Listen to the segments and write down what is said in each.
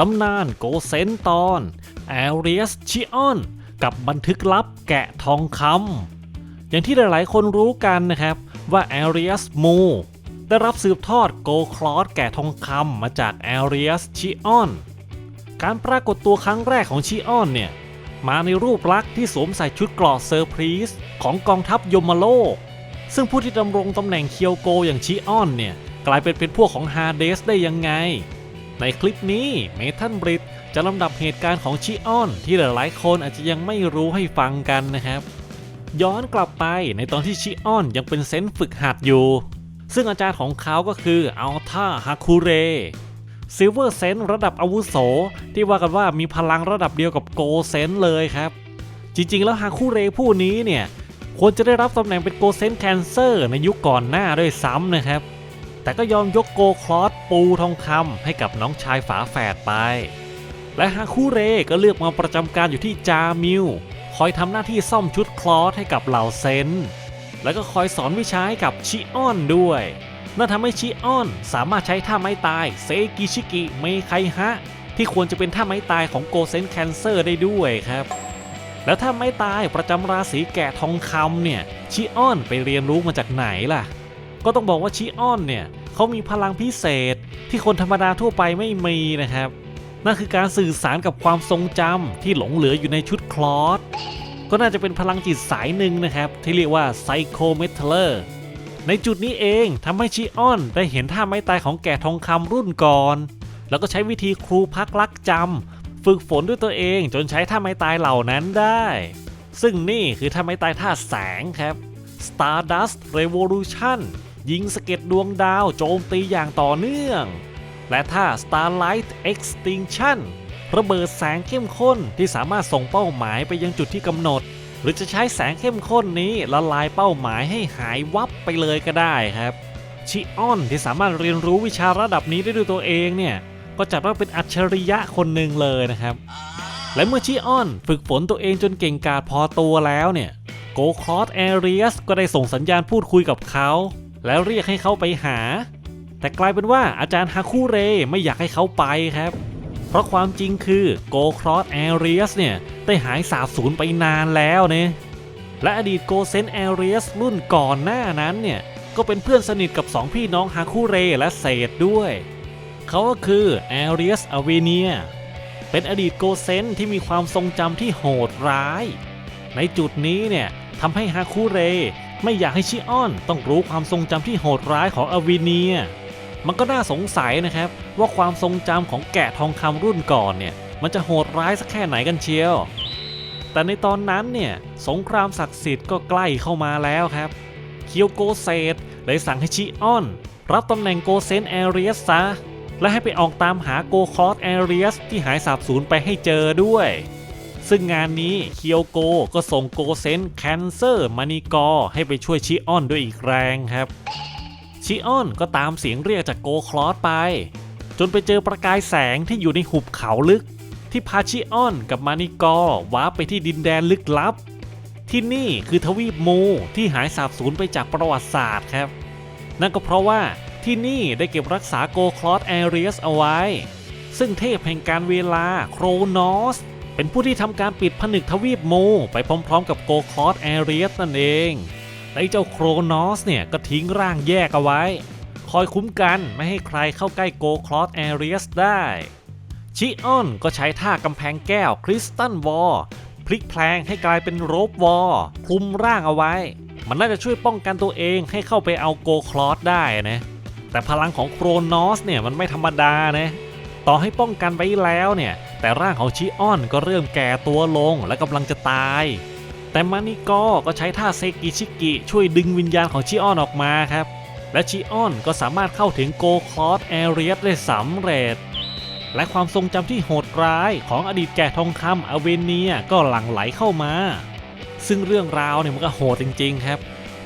ตำนานโกเซนตอนแอเรียสชิออน กับบันทึกลับแกะทองคำอย่างที่หลายๆ คนรู้กันนะครับว่าแอเรียสมูได้รับสืบทอดโกคลอสแกะทองคำมาจากแอเรียสชิออน การปรากฏตัวครั้งแรกของชิออนเนี่ย มาในรูปลักษณ์ที่สวมใส่ชุดเกราะเซอร์พรีสของกองทัพยมโลก ซึ่งผู้ที่ดำรงตำแหน่งเคียวโกอย่างชิออนเนี่ย กลายเป็นเป็นพวกของฮาเดสได้ยังไง ในคลิปนี้เมทันบริดจะลำดับเหตุการณ์ของชิออน ที่หลายๆคนอาจจะยังไม่รู้ให้ฟังกันนะครับ ย้อนกลับไปในตอนที่ชิออนยังเป็นเซนต์ฝึกหัดอยู่ ซึ่งอาจารย์ของเขาก็คืออัลธาฮาคูเรซิลเวอร์เซนระดับอาวุโส ที่ว่ากันว่ามีพลังระดับเดียวกับโกเซนเลยครับ จริงๆ แล้วฮาคูเรผู้นี้เนี่ยควรจะได้รับตำแหน่งเป็นโกเซนแคนเซอร์ในยุคก่อนหน้าด้วยซ้ำนะครับ แต่ก็ยอมยกโกคลอสปูทองคำให้กับน้องชายฝาแฝดไป และฮาคูเรก็เลือกมาประจำการอยู่ที่จามิวคอยทำหน้าที่ซ่อมชุดคลอสให้กับเหล่าเซน แล้วก็คอยสอนวิชาให้กับชิออนด้วยนั่นทำให้ชิออนสามารถใช้ท่าไม้ตายเซกิชิกิเมไคฮะ ที่ควรจะเป็นท่าไม้ตายของโกเซนแคนเซอร์ได้ด้วยครับ แล้วถ้าไม้ตายประจำราศีแกะทองคำเนี่ยชิออนไปเรียนรู้มาจากไหนล่ะ ก็ต้องบอกว่าชิออนเนี่ย เขามีพลังพิเศษที่คนธรรมดาทั่วไปไม่มีนะครับ นั่นคือการสื่อสารกับความทรงจำที่หลงเหลืออยู่ในชุดคลอสก็น่าจะเป็นพลังจิตสายหนึ่งนะครับ ที่เรียกว่าไซโคเมทัลเลอร์ในจุดนี้เองทำให้ชิออนได้เห็นท่าไม้ตายของแก่ทองคำรุ่นก่อน แล้วก็ใช้วิธีครูพักลักจำฝึกฝนด้วยตัวเองจนใช้ท่าไม้ตายเหล่านั้นได้ ซึ่งนี่คือท่าไม้ตายท่าแสงครับ Stardust Revolution ยิงสะเก็ดดวงดาวโจมตีอย่างต่อเนื่อง และท่า Starlight Extinction ระเบิดแสงเข้มข้นที่สามารถส่งเป้าหมายไปยังจุดที่กำหนด หรือจะใช้แสงเข้มข้นนี้ละลายเป้าหมายให้หายวับไปเลยก็ได้ครับชิออนที่สามารถเรียนรู้วิชาระดับนี้ได้ด้วยตัวเองเนี่ยก็จัดว่าเป็นอัจฉริยะคนหนึ่งเลยนะครับ และเมื่อชิออนฝึกฝนตัวเองจนเก่งกาจพอตัวแล้วเนี่ยโกคอสแอเรียสก็ได้ส่งสัญญาณพูดคุยกับเขา แล้วเรียกให้เขาไปหา แต่กลายเป็นว่าอาจารย์ฮาคุเรไม่อยากให้เขาไปครับ เพราะความจริงคือโกครอสแอเรียสเนี่ยได้หายสาบสูญไปนานแล้วเนี่ยและอดีตโกเซนแอเรียสรุ่นก่อนหน้านั้นเนี่ยก็เป็นเพื่อนสนิทกับสองพี่น้องฮาคุเรและเศษด้วย เขาก็คือแอเรียสอเวเนียเป็นอดีตโกเซนที่มีความทรงจำที่โหดร้าย ในจุดนี้เนี่ยทำให้ฮาคุเร ไม่อยากให้ชิออนต้องรู้ความทรงจำที่โหดร้ายของอเวเนีย มันก็น่าสงสัยนะครับ ว่าความทรงจำของแกะทองคำรุ่นก่อนเนี่ย มันจะโหดร้ายสักแค่ไหนกันเชียว แต่ในตอนนั้นเนี่ยสงครามศักดิ์สิทธิ์ก็ใกล้เข้ามาแล้วครับ เคียวโกเซตเลยสั่งให้ชิออน รับตำแหน่งโกเซนแอเรียสซะและให้ไปออกตามหาโกคอสแอเรียสที่หายสาบสูญไปให้เจอด้วย ซึ่งงานนี้เคียวโกก็ส่งโกเซนแคนเซอร์มานิกอให้ไปช่วยชิออนด้วยอีกแรงครับชิออนก็ตามเสียงเรียกจากโกคลอสไป จนไปเจอประกายแสงที่อยู่ในหุบเขาลึก ที่พาชิออนกับมานิกอว้าร์ไปที่ดินแดนลึกลับ ที่นี่คือทวีปมูที่หายสาบสูญไปจากประวัติศาสตร์ครับ นั่นก็เพราะว่าที่นี่ได้เก็บรักษาโกคลอสแอเรียสเอาไว้ ซึ่งเทพแห่งการเวลาโครนอส เป็นผู้ที่ทำการปิดผนึกทวีปมูไปพร้อมๆ กับโกคลอสแอเรียสนั่นเองและไอ้เจ้าโครนอสเนี่ยก็ทิ้งร่างแยกเอาไว้ คอยคุ้มกันไม่ให้ใครเข้าใกล้โกคลอสแอเรียสได้ ชิออนก็ใช้ท่ากำแพงแก้วคริสตัลวอลพลิกแพลงให้กลายเป็นโรบวอลคลุมร่างเอาไว้ มันน่าจะช่วยป้องกันตัวเองให้เข้าไปเอาโกคลอสได้นะแต่พลังของโครนอสเนี่ยมันไม่ธรรมดานะต่อให้ป้องกันไว้แล้วเนี่ย แต่ร่างของชิออนก็เริ่มแก่ตัวลงและกำลังจะตาย แต่มานิโกก็ใช้ท่าเซกิชิกิช่วยดึงวิญญาณของชิออนออกมาครับ และชิออนก็สามารถเข้าถึงโกคลอสแอเรียสได้สำเร็จ และความทรงจำที่โหดร้ายของอดีตแก่ทองคำอเวเนียก็หลั่งไหลเข้ามา ซึ่งเรื่องราวเนี่ยมันก็โหดจริง ๆ ครับ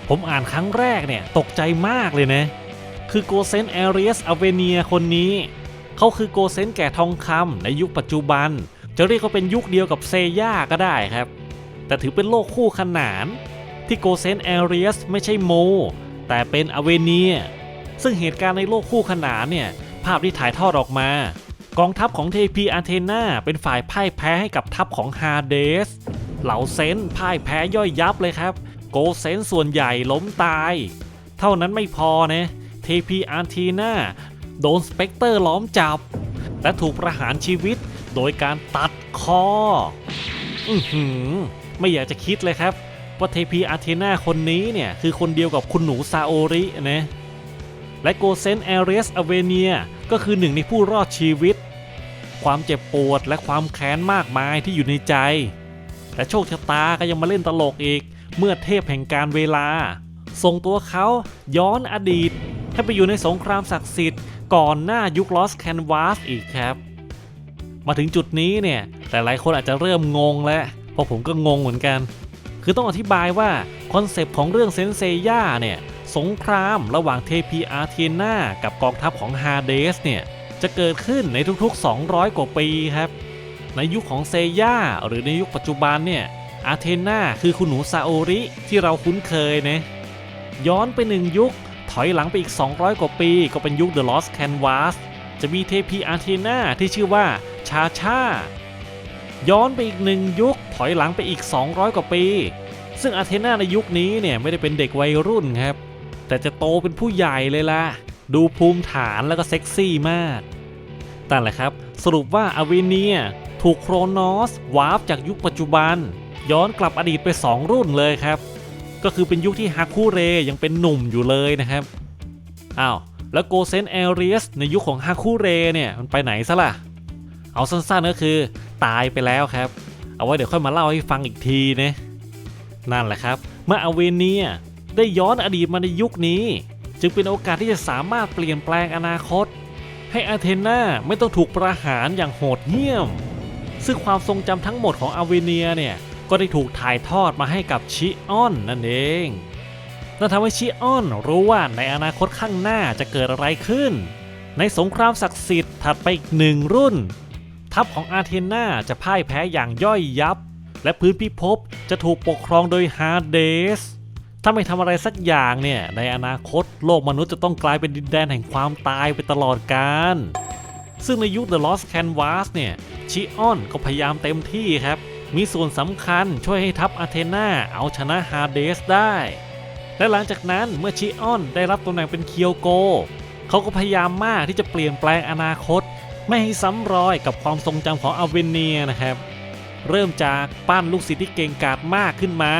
ผมอ่านครั้งแรกเนี่ยตกใจมากเลยนะ คือโกเซนแอเรียสอเวเนียคนนี้ เขาคือโกเซนแก่ทองคำในยุคปัจจุบัน จะเรียกเขาเป็นยุคเดียวกับเซย่าก็ได้ครับ แต่ถือเป็นโลกคู่ขนาน ที่โกเซนแอเรียสไม่ใช่โม แต่เป็นอเวเนีย ซึ่งเหตุการณ์ในโลกคู่ขนานเนี่ย ภาพที่ถ่ายทอดออกมา กองทัพของเทพีอาเทนาเป็นฝ่ายพ่ายแพ้ให้กับทัพของฮาเดส เหล่าเซนพ่ายแพ้ย่อยยับเลยครับ โกเซนส่วนใหญ่ล้มตาย เท่านั้นไม่พอนะเทพีอาร์ทีนา โดนสเปกเตอร์ล้อมจับ และถูกประหารชีวิตโดยการตัดคอ อือหือ ไม่อยากจะคิดเลยครับ ว่าเทพีอาเทนาคนนี้เนี่ย คือคนเดียวกับคุณหนูซาโอรินะและโกเซนแอเรสอเวเนียก็คือหนึ่งในผู้รอดชีวิต ความเจ็บปวดและความแค้นมากมายที่อยู่ในใจแต่โชคชะตาก็ยังมาเล่นตลกอีก เมื่อเทพแห่งการเวลา ส่งตัวเขาย้อนอดีต ให้ไปอยู่ในสงครามศักดิ์สิทธิ์ก่อนหน้ายุคลอสแคนวาสอีกครับ มาถึงจุดนี้เนี่ยแต่หลายคนอาจจะเริ่มงงแล้วเพราะผมก็งงเหมือนกัน คือต้องอธิบายว่าคอนเซปต์ของเรื่องเซนเซย่าเนี่ยสงครามระหว่างเทพีอาร์เทนากับกองทัพของฮาเดสเนี่ยจะเกิดขึ้นในทุกๆ 200 กว่าปีครับ ในยุคของเซย่าหรือในยุคปัจจุบันเนี่ยอาเทนาคือคุณหนูซาโอริที่เราคุ้นเคยนะย้อนไปหนึ่งยุค ถอยหลังไปอีก 200 กว่าปีก็เป็นยุค The Lost Canvas จะมีเทพีอาร์เทนาที่ชื่อว่าชาชาย้อนไปอีกหนึ่งยุคถอยหลังไปอีก 200 กว่าปี ซึ่งอาเทนาในยุคนี้เนี่ยไม่ได้เป็นเด็กวัยรุ่นครับ แต่จะโตเป็นผู้ใหญ่เลยล่ะ ดูภูมิฐานแล้วก็เซ็กซี่มากแต่นแหละครับ สรุปว่าอเวเนียถูกโครนอสวาร์ปจากยุคปัจจุบัน ย้อนกลับอดีตไป 2 รุ่นเลยครับ ก็คือเป็นยุคที่ฮาคุเรยังเป็นหนุ่มอยู่เลยนะครับ อ้าว แล้วโกเซนแอเรียสในยุคของฮาคุเรเนี่ยมันไปไหนซะล่ะ เอาสั้นๆก็คือตายไปแล้วครับ เอาไว้เดี๋ยวค่อยมาเล่าให้ฟังอีกทีนะนั่นแหละครับ เมื่ออเวเนียได้ย้อนอดีตมาในยุคนี้ จึงเป็นโอกาสที่จะสามารถเปลี่ยนแปลงอนาคต ให้อาเทนาไม่ต้องถูกประหารอย่างโหดเหี้ยม ซึ่งความทรงจำทั้งหมดของอเวเนียเนี่ย ก็ได้ถูกถ่ายทอดมาให้กับชิออนนั่นเองนั่นทำให้ชิออนรู้ว่าในอนาคตข้างหน้าจะเกิดอะไรขึ้น ในสงครามศักดิ์สิทธิ์ถัดไปอีกหนึ่งรุ่น ทัพของอาเทนาจะพ่ายแพ้อย่างย่อยยับ และพื้นพิภพจะถูกปกครองโดยฮาเดสถ้าไม่ทำอะไรสักอย่างเนี่ย ในอนาคตโลกมนุษย์จะต้องกลายเป็นดินแดนแห่งความตายไปตลอดกาลซึ่งในยุค The Lost Canvas เนี่ยชิออนก็พยายามเต็มที่ครับ มีส่วนสำคัญช่วยให้ทัพอาเทนาเอาชนะฮาเดสได้ และหลังจากนั้นเมื่อชิออนได้รับตำแหน่งเป็นเคียวโก เขาก็พยายามมากที่จะเปลี่ยนแปลงอนาคต ไม่ให้ซ้ำรอยกับความทรงจำของอเวเนียนะครับ เริ่มจากปั้นลูกศิษย์ที่เก่งกาจมากขึ้นมา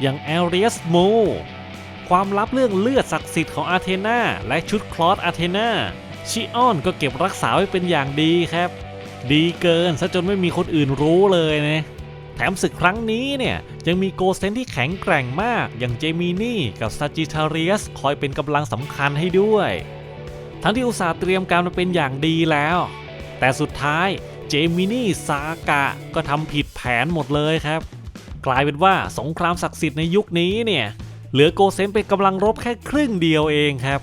อย่างแอเรียสมูความลับเรื่องเลือดศักดิ์สิทธิ์ของอาเทนาและชุดคลอสอาเทนาชิออนก็เก็บรักษาไว้เป็นอย่างดีครับ ดีเกินซะจนไม่มีคนอื่นรู้เลยนะ แถมศึกครั้งนี้เนี่ยยังมีโกเซนที่แข็งแกร่งมาก อย่างเจมินี่กับซาจิทาเรียสคอยเป็นกำลังสำคัญให้ด้วย ทั้งที่อุตสาห์เตรียมการมาเป็นอย่างดีแล้ว แต่สุดท้ายเจมินี่ซากะก็ทำผิดแผนหมดเลยครับ กลายเป็นว่าสงครามศักดิ์สิทธิ์ในยุคนี้เนี่ยเหลือโกเซนเป็นกำลังรบแค่ครึ่งเดียวเองครับ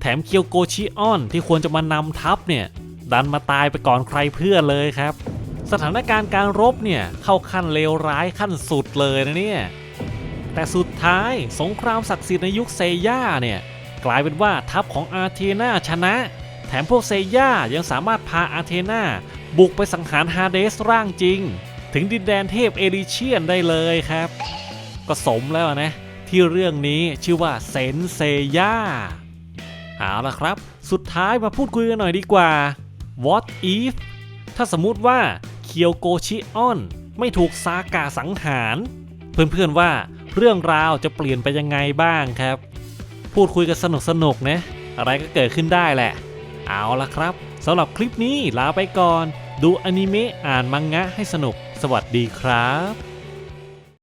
แถมเคียวโกชิออนที่ควรจะมานำทัพเนี่ยดันมาตายไปก่อนใครเพื่อนเลยครับ สถานการณ์การรบเนี่ยเข้าขั้นเลวร้ายขั้นสุดเลยนะเนี่ย แต่สุดท้ายสงครามศักดิ์สิทธิ์ในยุคเซย่าเนี่ยกลายเป็นว่าทัพของอาเทนาชนะ แถมพวกเซย่ายังสามารถพาอาเทนาบุกไปสังหารฮาเดสร่างจริง ถึงดินแดนเทพเอริเชียนได้เลยครับ ก็สมแล้วนะ ที่เรื่องนี้ชื่อว่าเซนเซย่าเอาละครับ สุดท้ายมาพูดคุยกันหน่อยดีกว่า What if ถ้าสมมุติว่า คียวโกชิออน ไม่ถูกซากาสังหาร เพื่อนๆว่าเรื่องราวจะเปลี่ยนไปยังไงบ้างครับ พูดคุยกันสนุกๆนะอะไรก็เกิดขึ้นได้แหละ เอาละครับสำหรับคลิปนี้ลาไปก่อน ดูอนิเมะอ่านมังงะให้สนุก สวัสดีครับ